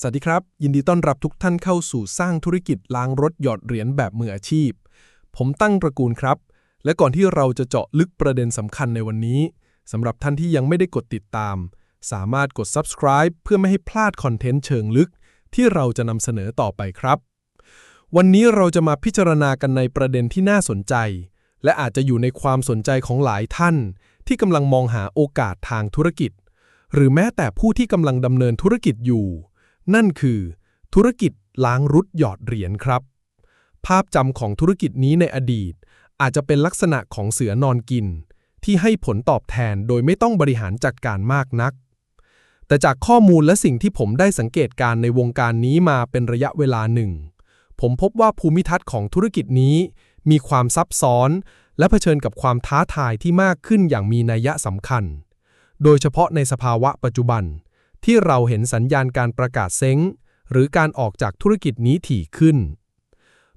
สวัสดีครับ ยินดีต้อนรับทุกท่านเข้าสู่สร้างธุรกิจล้างรถหยอดเหรียญแบบมืออาชีพ ผมตั้งตระกูลครับ และก่อนที่เราจะเจาะลึกประเด็นสำคัญในวันนี้สำหรับท่านที่ยังไม่ได้กดติดตาม สามารถกด subscribe เพื่อไม่ให้พลาดคอนเทนต์เชิงลึก ที่เราจะนำเสนอต่อไปครับ วันนี้เราจะมาพิจารณากันในประเด็นที่น่าสนใจ และอาจจะอยู่ในความสนใจของหลายท่าน ที่กำลังมองหาโอกาสทางธุรกิจ หรือแม้แต่ผู้ที่กำลังดำเนินธุรกิจอยู่ นั่นคือ ธุรกิจล้างรุดหยอดเหรียญครับ ภาพจำของธุรกิจนี้ในอดีต อาจจะเป็นลักษณะของเสือนอนกิน ที่ให้ผลตอบแทนโดยไม่ต้องบริหารจัดการมากนัก แต่จากข้อมูลและสิ่งที่ผมได้สังเกตการในวงการนี้มาเป็นระยะเวลาหนึ่ง ผมพบว่าภูมิทัศน์ของธุรกิจนี้มีความซับซ้อน และเผชิญกับความท้าทายที่มากขึ้นอย่างมีนัยสำคัญ โดยเฉพาะในสภาวะปัจจุบัน ที่เราเห็นสัญญาณการประกาศเซ้ง หรือการออกจากธุรกิจนี้ถี่ขึ้น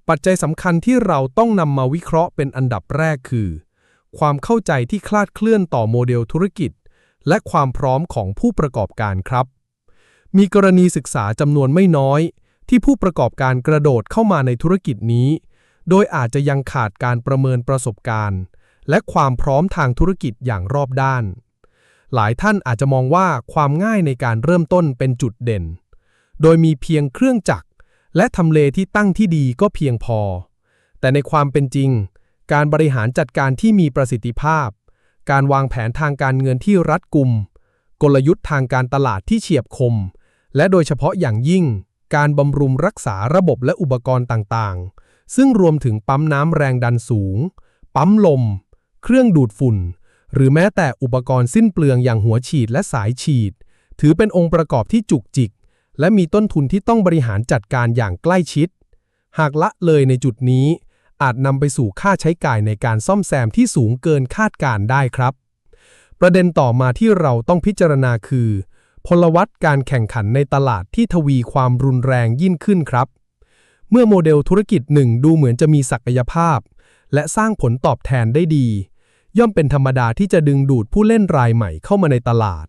ปัจจัยสำคัญที่เราต้องนำมาวิเคราะห์เป็นอันดับแรกคือ ความเข้าใจที่คลาดเคลื่อนต่อโมเดลธุรกิจ และความพร้อมของผู้ประกอบการครับ มีกรณีศึกษาจำนวนไม่น้อย ที่ผู้ประกอบการกระโดดเข้ามาในธุรกิจนี้ โดยอาจจะยังขาดการประเมินประสบการณ์ และความพร้อมทางธุรกิจอย่างรอบด้าน หลายท่านอาจจะมองว่าความง่ายในการเริ่มต้นเป็นจุดเด่น โดยมีเพียงเครื่องจักร และทำเลที่ตั้งที่ดีก็เพียงพอ แต่ในความเป็นจริง การบริหารจัดการที่มีประสิทธิภาพ การวางแผนทางการเงินที่รัดกุม กลยุทธ์ทางการตลาดที่เฉียบคม และโดยเฉพาะอย่างยิ่ง การบำรุงรักษาระบบและอุปกรณ์ต่างๆ ซึ่งรวมถึงปั๊มน้ำแรงดันสูง ปั๊มลม เครื่องดูดฝุ่น หรือแม้แต่อุปกรณ์สิ้นเปลืองอย่างหัวฉีดและสายฉีด ถือเป็นองค์ประกอบที่จุกจิก และมีต้นทุนที่ต้องบริหารจัดการอย่างใกล้ชิด หากละเลยในจุดนี้ อาจนำไปสู่ค่าใช้จ่ายในการซ่อมแซมที่สูงเกินคาดการได้ครับ ประเด็นต่อมาที่เราต้องพิจารณาคือ พลวัตการแข่งขันในตลาดที่ทวีความรุนแรงยิ่งขึ้นครับ เมื่อโมเดลธุรกิจหนึ่งดูเหมือนจะมีศักยภาพ และสร้างผลตอบแทนได้ดี ย่อมเป็นธรรมดาที่จะดึงดูดผู้เล่นรายใหม่เข้ามาในตลาด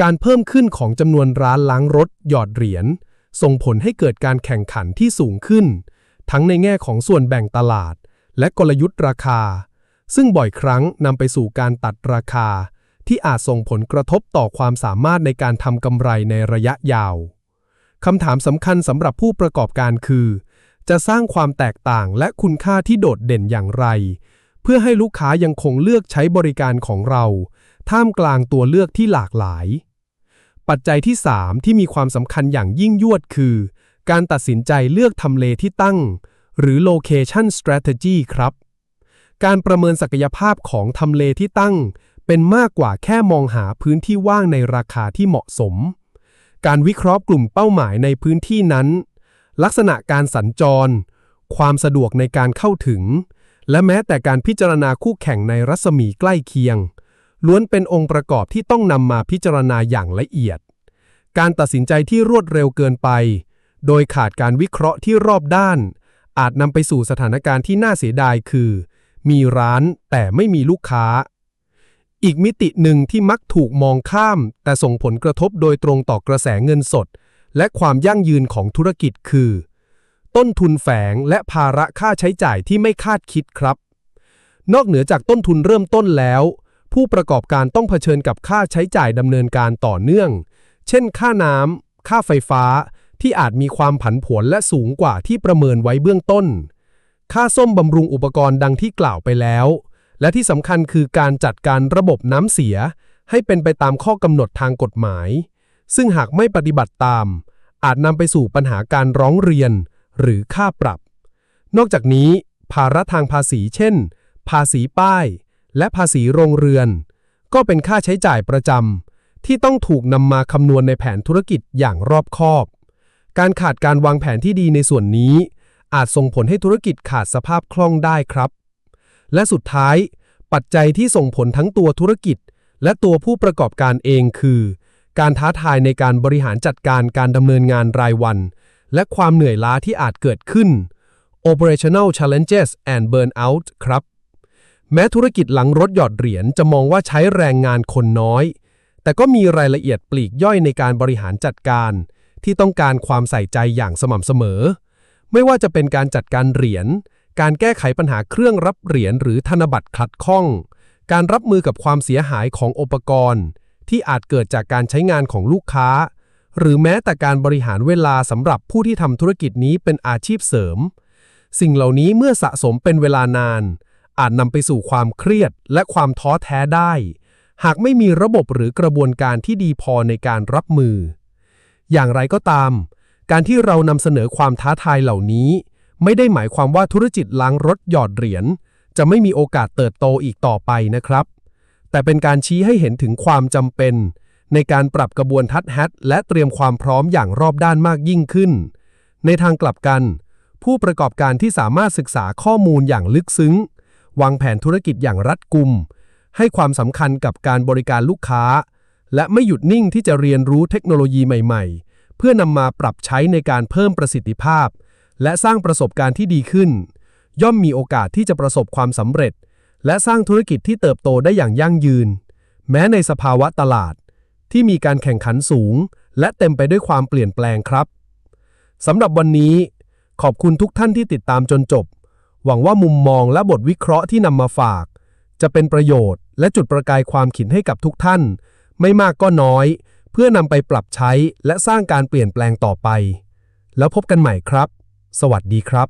การเพิ่มขึ้นของจำนวนร้านล้างรถหยอดเหรียญส่งผลให้เกิดการแข่งขันที่สูงขึ้น ทั้งในแง่ของส่วนแบ่งตลาด และกลยุทธ์ราคา ซึ่งบ่อยครั้งนำไปสู่การตัดราคา ที่อาจส่งผลกระทบต่อความสามารถในการทำกำไรในระยะยาวคำถามสำคัญสำหรับผู้ประกอบการคือ จะสร้างความแตกต่างและคุณค่าที่โดดเด่นอย่างไร เพื่อให้ลูกค้ายังคงเลือกใช้บริการของเรา ท่ามกลางตัวเลือกที่หลากหลาย ปัจจัยที่ 3 ที่มีความสำคัญอย่างยิ่งยวดคือ การตัดสินใจเลือกทำเลที่ตั้ง หรือ location strategy ครับ การประเมินศักยภาพของทำเลที่ตั้ง เป็นมากกว่าแค่มองหาพื้นที่ว่างในราคาที่เหมาะสม การวิเคราะห์กลุ่มเป้าหมายในพื้นที่นั้น ลักษณะการสัญจร ความสะดวกในการเข้าถึง และแม้แต่การพิจารณาคู่แข่งในรัศมีใกล้เคียง ล้วนเป็นองค์ประกอบที่ต้องนำมาพิจารณาอย่างละเอียด การตัดสินใจที่รวดเร็วเกินไป โดยขาดการวิเคราะห์ที่รอบด้าน อาจนำไปสู่สถานการณ์ที่น่าเสียดายคือ มีร้านแต่ไม่มีลูกค้า อีกมิติหนึ่งที่มักถูกมองข้าม แต่ส่งผลกระทบโดยตรงต่อกระแสเงินสด และความยั่งยืนของธุรกิจคือ ต้นทุนแฝงและภาระค่าใช้จ่ายที่ไม่คาดคิดครับ นอกเหนือจากต้นทุนเริ่มต้นแล้ว ผู้ประกอบการต้องเผชิญกับค่าใช้จ่ายดำเนินการต่อเนื่อง เช่น ค่าน้ำค่าไฟฟ้าที่อาจมีความผันผวนและสูงกว่าที่ประเมินไว้เบื้องต้น ค่าส้มบำรุงอุปกรณ์ดังที่กล่าวไปแล้ว และที่สำคัญคือการจัดการระบบน้ำเสีย ให้เป็นไปตามข้อกำหนดทางกฎหมาย ซึ่งหากไม่ปฏิบัติตาม อาจนำไปสู่ปัญหาการร้องเรียน หรือค่าปรับ นอกจากนี้ ภาระทางภาษีเช่น ภาษีป้าย และภาษีโรงเรือน ก็เป็นค่าใช้จ่ายประจำที่ต้องถูกนำมาคำนวณในแผนธุรกิจอย่างรอบคอบ การขาดการวางแผนที่ดีในส่วนนี้ อาจส่งผลให้ธุรกิจขาดสภาพคล่องได้ครับ และสุดท้าย ปัจจัยที่ส่งผลทั้งตัวธุรกิจ และตัวผู้ประกอบการเองคือ การท้าทายในการบริหารจัดการการดำเนินงานรายวัน และความเหนื่อยล้าที่อาจเกิดขึ้น operational challenges and burnout ครับ แม้ธุรกิจหลังรถหยอดเหรียญจะมองว่าใช้แรงงานคนน้อย แต่ก็มีรายละเอียดปลีกย่อยในการบริหารจัดการ ที่ต้องการความใส่ใจอย่างสม่ำเสมอ ไม่ว่าจะเป็นการจัดการเหรียญ การแก้ไขปัญหาเครื่องรับเหรียญหรือธนบัตรคลัดข้อง การรับมือกับความเสียหายของอุปกรณ์ ที่อาจเกิดจากการใช้งานของลูกค้า หรือแม้แต่การบริหารเวลาสำหรับผู้ที่ทำธุรกิจนี้เป็นอาชีพเสริม สิ่งเหล่านี้เมื่อสะสมเป็นเวลานาน อาจนำไปสู่ความเครียดและความท้อแท้ได้ หากไม่มีระบบหรือกระบวนการที่ดีพอในการรับมือ อย่างไรก็ตาม การที่เรานำเสนอความท้าทายเหล่านี้ ไม่ได้หมายความว่าธุรกิจล้างรถหยอดเหรียญจะไม่มีโอกาสเติบโตอีกต่อไปนะครับ แต่เป็นการชี้ให้เห็นถึงความจำเป็น ในการปรับกระบวนทัศน์แฮทและเตรียมความพร้อมอย่างรอบด้านมากยิ่งขึ้น ในทางกลับกัน ผู้ประกอบการที่สามารถศึกษาข้อมูลอย่างลึกซึ้ง วางแผนธุรกิจอย่างรัดกุม ให้ความสำคัญกับการบริการลูกค้า และไม่หยุดนิ่งที่จะเรียนรู้เทคโนโลยีใหม่ ๆ เพื่อนำมาปรับใช้ในการเพิ่มประสิทธิภาพ และสร้างประสบการณ์ที่ดีขึ้น ย่อมมีโอกาสที่จะประสบความสำเร็จ และสร้างธุรกิจที่เติบโตได้อย่างยั่งยืน แม้ในสภาวะตลาด ที่มีการแข่งขันสูง และเต็มไปด้วยความเปลี่ยนแปลงครับสำหรับวันนี้ ขอบคุณทุกท่านที่ติดตามจนจบ หวังว่ามุมมองและบทวิเคราะห์ที่นำมาฝาก จะเป็นประโยชน์ และจุดประกายความขินให้กับทุกท่าน ไม่มากก็น้อย เพื่อนำไปปรับใช้และสร้างการเปลี่ยนแปลงต่อไป แล้วพบกันใหม่ครับ สวัสดีครับ